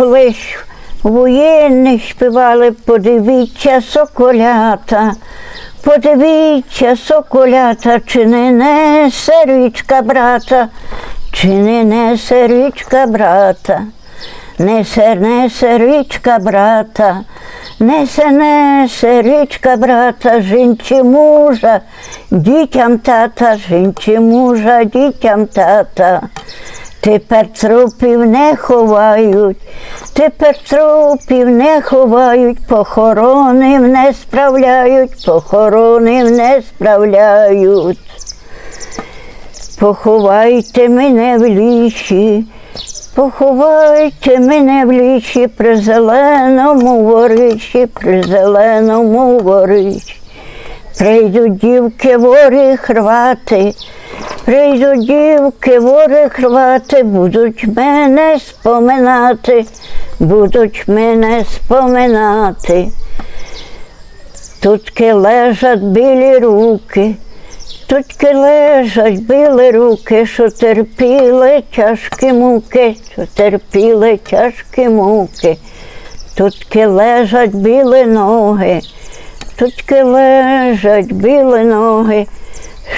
Колись воєнні співали, подивіться, соколята, подивіться, соколята, чи не несе річка брата, чи не несе річка брата, несе, несе річка брата, несе, несе річка брата, жінці мужа, дітям тата, жінці мужа, дітям тата. Тепер трупів не ховають, тепер трупів не ховають, похорони не справляють, похорони не справляють. Поховайте мене в лісі, поховайте мене в лісі при зеленому вориші, при зеленому вориші. Прийдуть дівки вори хрвати, прийдуть дівки вори хрвати, будуть мене споминати, будуть мене споминати. Тутки лежать білі руки, тутки лежать білі руки, що терпіли тяжкі муки, що терпіли тяжкі муки. Тутки лежать білі ноги, тутки лежать білі ноги,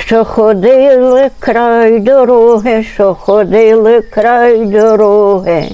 що ходили край дороги, що ходили край дороги.